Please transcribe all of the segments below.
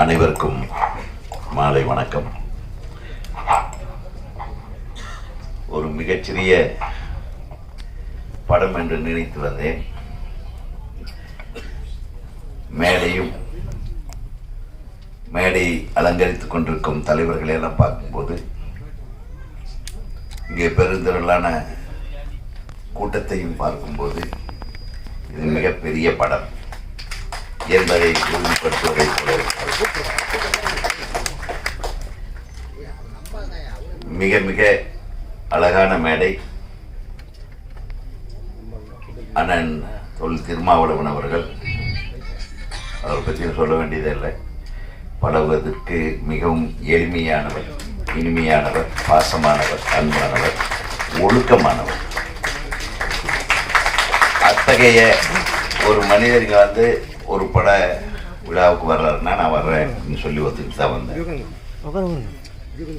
அனைவருக்கும் மாலை வணக்கம். ஒரு மிகச்சிறிய படம் என்று நினைத்து வந்தேன். மேடையும் மேடை அலங்கரித்துக் கொண்டிருக்கும் தலைவர்களை எல்லாம் பார்க்கும்போது இங்கே பெருந்திரளான கூட்டத்தையும் பார்க்கும்போது இது மிகப்பெரிய படம். என்பதை உறுதிப்படுத்துவதை போல மிக மிக அழகான மேடை. அண்ணன் தொல் திருமாவளவன் அவர்கள். அவரை பற்றி சொல்ல வேண்டியதில்லை. பழகுவதற்கு மிகவும் எளிமையானவர் இனிமையானவர் பாசமானவர் அன்பானவர் ஒழுக்கமானவர். அத்தகைய ஒரு மனிதர்கள் வந்து ஒரு பட விழாவுக்கு வர்றாருன்னா நான் வர்றேன் அப்படின்னு சொல்லி ஒத்துக்கிட்டு தான் வந்தேன்.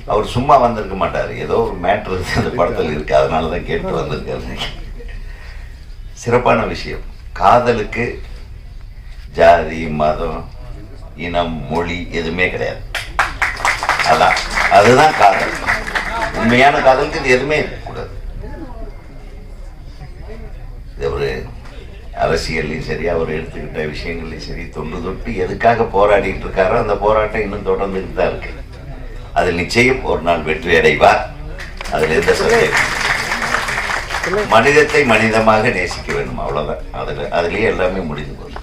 அவர் சும்மா வந்திருக்க மாட்டார். ஏதோ ஒரு மேட்ரு அந்த படத்தில் இருக்கு. அதனால தான் கேட்டு வந்திருக்காரு. சிறப்பான விஷயம். காதலுக்கு ஜாதி மதம் இனம் மொழி எதுவுமே கிடையாது. அதான். அதுதான் காதல். உண்மையான காதலுக்கு இது எதுவுமே இருக்கக்கூடாது. இது ஒரு அரசியல்லையும் சரி அவர் எடுத்துக்கிட்ட விஷயங்கள்லையும் சரி தொண்ணு தொட்டு எதுக்காக போராடிட்டு இருக்காரோ அந்த போராட்டம் இன்னும் தொடர்ந்துட்டு தான் இருக்கு. அதில் நிச்சயம் ஒரு நாள் வெற்றி அடைவார். அதில் எந்த சந்தேகம் மனிதத்தை மனிதமாக நேசிக்க வேண்டும் அவ்வளவுதான். அதுல அதுலயே எல்லாமே முடிஞ்சு போகுது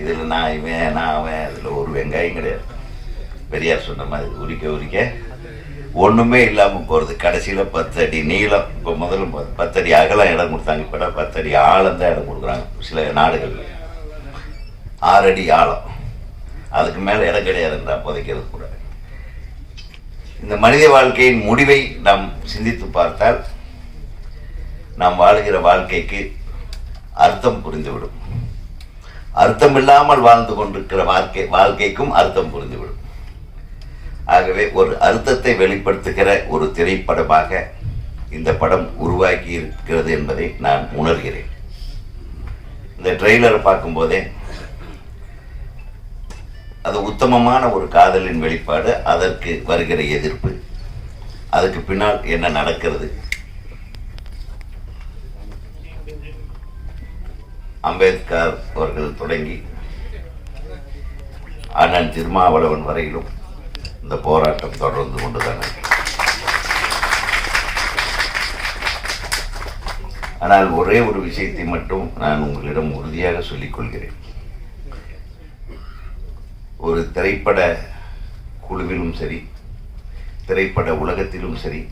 இதுல நான் இவன் நான் அவன் அதுல ஒரு வெங்காயம் கிடையாது. பெரியார் சொன்ன மாதிரி உரிக்க உரிக்க ஒன்றுமே இல்லாமல் போகிறது கடைசியில் பத்து அடி நீளம் இப்போ முதல்ல பத்தடி அகலம் இடம் கொடுத்தாங்க. இப்போ பத்தடி ஆழம் தான் இடம் கொடுக்குறாங்க. சில நாடுகளில். ஆறு அடி ஆழம். அதுக்கு மேலே இடம் கிடையாதுன்றா புதைக்கிறது கூட. இந்த மனித வாழ்க்கையின் முடிவை நாம் சிந்தித்து பார்த்தால் நாம் வாழுகிற வாழ்க்கைக்கு அர்த்தம் புரிந்துவிடும். அர்த்தம் இல்லாமல் வாழ்ந்து கொண்டிருக்கிற வாழ்க்கை வாழ்க்கைக்கும் அர்த்தம் புரிந்துவிடும். ஆகவே ஒரு அர்த்தத்தை வெளிப்படுத்துகிற ஒரு திரைப்படமாக இந்த படம் உருவாக்கி இருக்கிறது என்பதை நான் உணர்கிறேன். இந்த ட்ரெய்லரை பார்க்கும்போதே அது உத்தமமான ஒரு காதலின் வெளிப்பாடு அதற்கு வருகிற எதிர்ப்பு. அதுக்கு பின்னால் என்ன நடக்கிறது? அம்பேத்கர் அவர்கள் தொடங்கி அண்ணன் திருமாவளவன் வரையிலும் இந்த போராட்டம் தொடர்ந்து கொண்டுதானே ஆனால் ஒரே ஒரு விஷயத்தை மட்டும் நான் உங்களிடம் உறுதியாக சொல்லிக் கொள்கிறேன். ஒரு திரைப்பட குழுவிலும் சரி திரைப்பட உலகத்திலும் சரி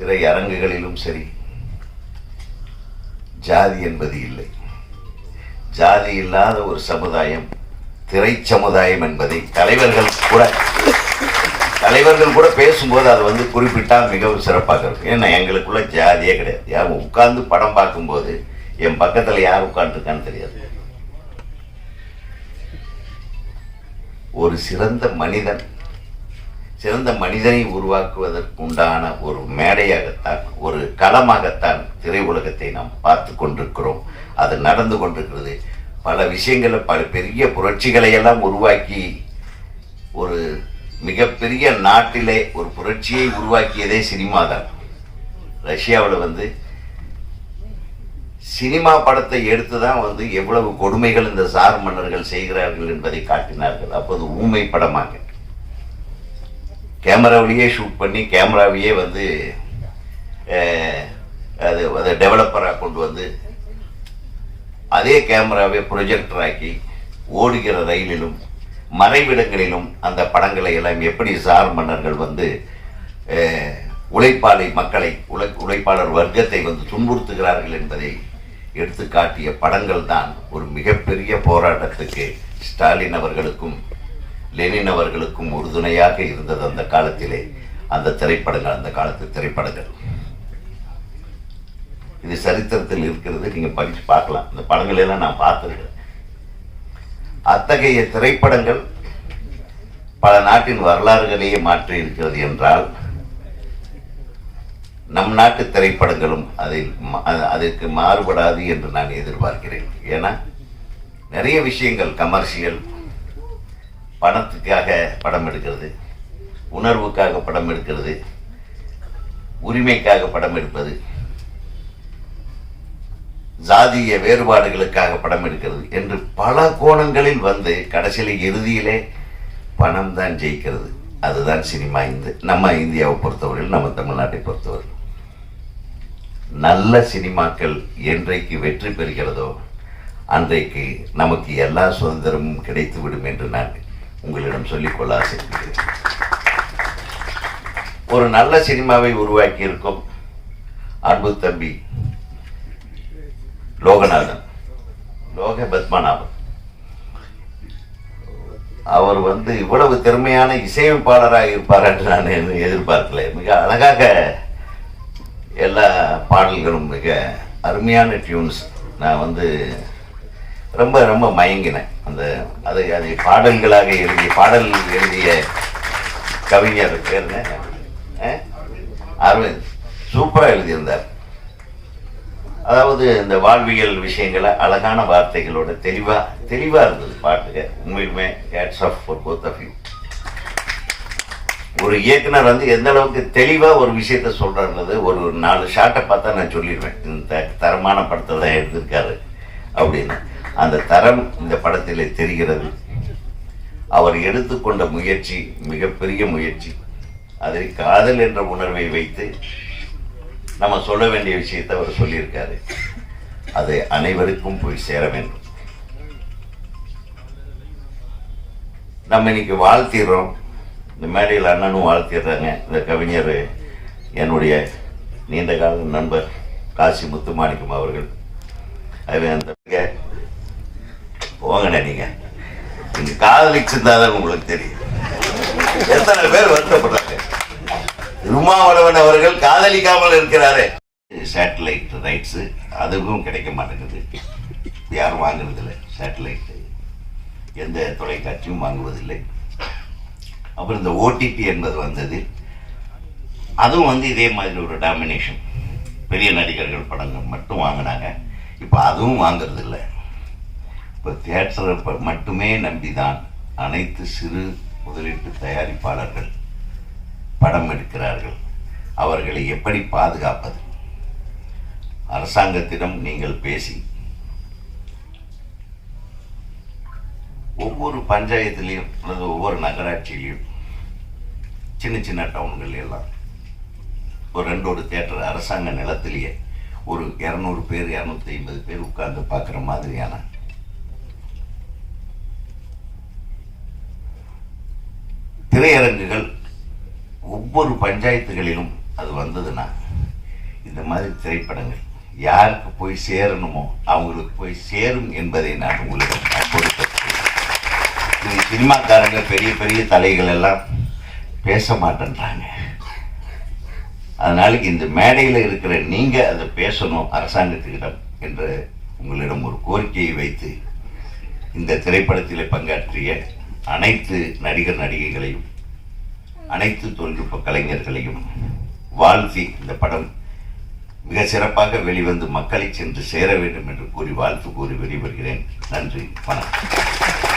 திரையரங்குகளிலும் சரி ஜாதி என்பது இல்லை. ஜாதி இல்லாத ஒரு சமுதாயம் திரை சமுதாயம் என்பதை தலைவர்கள் கூட தலைவர்கள் கூட பேசும்போது அது வந்து குறிப்பிட்டா மிகவும் சிறப்பாக இருக்கும். ஏன்னா எங்களுக்குள்ள ஜாதியே கிடையாது. யார் உட்கார்ந்து படம் பார்க்கும்போது என் பக்கத்துல யார் உட்காந்துருக்கான்னு தெரியாது. ஒரு சிறந்த மனிதன் சிறந்த மனிதனை உருவாக்குவதற்கு உண்டான ஒரு மேடையாகத்தான் ஒரு களமாகத்தான் திரை உலகத்தை நாம் பார்த்து கொண்டிருக்கிறோம். அது நடந்து கொண்டிருக்கிறது. பல விஷயங்களை பல பெரிய புரட்சிகளை எல்லாம் உருவாக்கி ஒரு மிகப்பெரிய நாட்டிலே ஒரு புரட்சியை உருவாக்கியதே சினிமா தான். ரஷ்யாவில் வந்து சினிமா படத்தை எடுத்து தான் வந்து எவ்வளவு கொடுமைகள் இந்த சார் மன்னர்கள் செய்கிறார்கள் என்பதை காட்டினார்கள். அப்போது ஊமை படமாக. கேமராவிலேயே ஷூட் பண்ணி கேமராவையே வந்து அது அதை டெவலப்பராக கொண்டு வந்து அதே கேமராவை ப்ரொஜெக்டர் ஆக்கி ஓடுகிற ரயிலிலும் மறைவிடங்களிலும் அந்த படங்களை எல்லாம் எப்படி சார் மன்னர்கள் வந்து உழைப்பாளை உழைப்பாளி மக்களை உழை உழைப்பாளர் வர்க்கத்தை வந்து துன்புறுத்துகிறார்கள் என்பதை எடுத்து காட்டிய படங்கள் தான் ஒரு மிகப்பெரிய போராட்டத்துக்கு ஸ்டாலின் அவர்களுக்கும் லெனின் அவர்களுக்கும் உறுதுணையாக இருந்தது அந்த காலத்திலே. அந்த திரைப்படங்கள் அந்த காலத்து திரைப்படங்கள். இது சரித்திரத்தில் இருக்கிறது நீங்கள் படித்து பார்க்கலாம். இந்த படங்களெல்லாம் நான் பார்த்துருக்கேன் அத்தகைய திரைப்படங்கள் பல நாட்டின் வரலாறுகளையே மாற்றி இருக்கிறது என்றால் நம் நாட்டு திரைப்படங்களும் அதில் அதற்கு மாறுபடாது என்று நான் எதிர்பார்க்கிறேன். ஏன்னா நிறைய விஷயங்கள் கமர்ஷியல் பணத்துக்காக படம் எடுக்கிறது உணர்வுக்காக படம் எடுக்கிறது உரிமைக்காக படம் எடுப்பது ஜாதிய வேறுபாடுகளுக்காக படம் எடுக்கிறது என்று பல கோணங்களில் வந்து கடைசியில் இறுதியிலே பணம் தான் ஜெயிக்கிறது. அதுதான் சினிமா இந்த நம்ம இந்தியாவை பொறுத்தவரையில் நம்ம தமிழ்நாட்டை பொறுத்தவரையில். நல்ல சினிமாக்கள் என்றைக்கு வெற்றி பெறுகிறதோ அன்றைக்கு நமக்கு எல்லா சுதந்திரமும் கிடைத்துவிடும் என்று நான் உங்களிடம் சொல்லிக்கொள்ள ஆசைப்படுகிறேன். ஒரு நல்ல சினிமாவை உருவாக்கியிருக்கும் அன்பு தம்பி லோகநாதன். லோக பத்மநாபன் அவர் வந்து இவ்வளவு திறமையான இசையமைப்பாளராக இருப்பார் என்று நான் எதிர்பார்க்கல. மிக அழகாக எல்லா பாடல்களும் மிக அருமையான டியூன்ஸ் நான் வந்து ரொம்ப ரொம்ப மயங்கினேன். அந்த அதை அதை பாடல்களாக எழுதிய பாடல் எழுதிய கவிஞர் பேர் என்ன? அரவிந்த் சூப்பராக எழுதியிருந்தார். அதாவது இந்த வாழ்வியல் விஷயங்களை அழகான வார்த்தைகளோட தெளிவா தெளிவா இருந்தது பாட்டுக உண்மையுமே hats off for both of you ஒரு இயக்குனர் வந்து எந்த அளவுக்கு தெளிவா ஒரு விஷயத்த சொல்றாருன்றது ஒரு நாலு ஷார்ட்டை பார்த்தா நான் சொல்லிடுவேன். இந்த தரமான படத்தை தான் எடுத்திருக்காரு அப்படின்னு. அந்த தரம் இந்த படத்திலே தெரிகிறது. அவர் எடுத்துக்கொண்ட முயற்சி மிகப்பெரிய முயற்சி. அதில் காதல் என்ற உணர்வை வைத்து நம்ம சொல்ல வேண்டிய விஷயத்தை அவர் சொல்லியிருக்காரு. அது அனைவருக்கும் போய் சேர வேண்டும். நம்ம இன்னைக்கு வாழ்த்திடுறோம். இந்த மேடையில் அண்ணனும் வாழ்த்திடுறாங்க. இந்த கவிஞர் என்னுடைய நீண்ட கால நண்பர் காசி முத்துமாணிக்கம் அவர்கள். அது அந்த போங்கண்ணே நீங்க. நீங்கள் காதலிச்சிருந்தாதான் உங்களுக்கு தெரியும். எத்தனை பேர் வருத்தப்படுறாங்க. திருமாவளவன் அவர்கள் காதலிக்காமல் இருக்கிறாரே. சேட்டலைட் ரைட்ஸு அதுவும் கிடைக்க மாட்டேங்குது. யாரும் வாங்குறதில்லை சேட்டலைட் எந்த தொலைக்காட்சியும் வாங்குவதில்லை. அப்புறம் இந்த ஓடிடி என்பது வந்தது. அதுவும் வந்து இதே மாதிரி ஒரு டாமினேஷன் பெரிய நடிகர்கள் படங்கள் மட்டும் வாங்கினாங்க. இப்போ அதுவும் வாங்குறதில்ல. இப்போ தியேட்டரை மட்டுமே நம்பி தான் அனைத்து சிறு முதலீட்டு தயாரிப்பாளர்கள் படம் எடுக்கிறார்கள். அவர்களை எப்படி பாதுகாப்பது? அரசாங்கத்திடம் நீங்கள் பேசி. ஒவ்வொரு பஞ்சாயத்துலேயும் அல்லது ஒவ்வொரு நகராட்சியிலையும் சின்ன சின்ன டவுன்கள் எல்லாம். ஒரு ரெண்டோடு தேட்டர் அரசாங்க நிலத்திலேயே ஒரு இரநூறு பேர் இரநூத்தி ஐம்பது பேர் உட்கார்ந்து பார்க்குற மாதிரியான. திரையரங்குகள் ஒவ்வொரு பஞ்சாயத்துகளிலும் அது வந்ததுன்னா இந்த மாதிரி திரைப்படங்கள் யாருக்கு போய் சேரணுமோ அவங்களுக்கு போய் சேரும் என்பதை நான் உங்களுக்கு கொடுத்தேன் இது சினிமாக்காரங்க பெரிய பெரிய தலைகள் எல்லாம் பேச மாட்டேன்றாங்க. அதனால இந்த மேடையில் இருக்கிற நீங்கள் அதை பேசணும் அரசாங்கத்துக்கிடம் என்று உங்களிடம் ஒரு கோரிக்கையை வைத்து இந்த திரைப்படத்தில் பங்காற்றிய அனைத்து நடிகர் நடிகைகளையும் அனைத்து தொழில்நுட்ப கலைஞர்களையும் வாழ்த்தி இந்த படம் மிக சிறப்பாக வெளிவந்து மக்களை சென்று சேர வேண்டும் என்று கூறி வாழ்த்து கூறி வெளிவருகிறேன். நன்றி. வணக்கம்.